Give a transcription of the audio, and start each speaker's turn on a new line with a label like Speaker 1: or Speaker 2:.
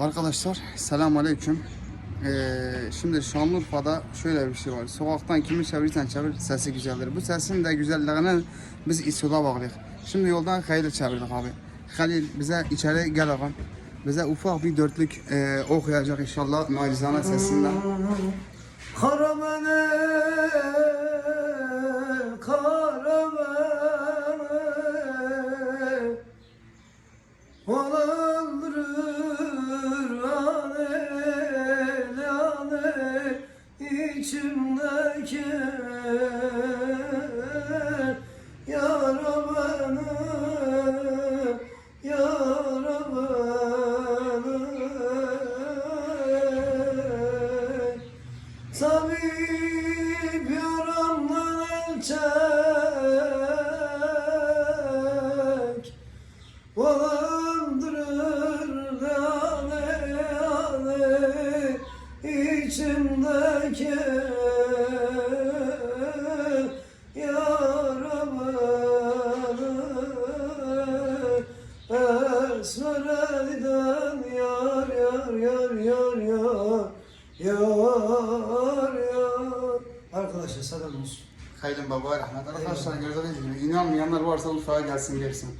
Speaker 1: Arkadaşlar selam aleyküm. Ee, şimdi Şanlıurfa'da şöyle bir şey var. Sokaktan kimi çevirirsen çevir sesi güzeldir. Bu sesin de güzelliğine biz İSO'da bağlıyız. Şimdi yoldan Halil'i çevirdik abi. Halil bize içeri gel ağam. Bize ufak bir dörtlük e, okuyacak inşallah nacizane sesinden.
Speaker 2: Karamene, karamene Olandırır içimdeki Yara beni, yara beni Tabip yaramdan elçek Dolandırır lale içimdeki yaramanı Esmer elden yar yar yar yar yar Yar yar Arkadaşlar selam olsun.
Speaker 1: Haydin baba rahmet. Arkadaşlar gördüğünüz gibi inanmayanlar varsa Urfa'ya gelsin gelsin.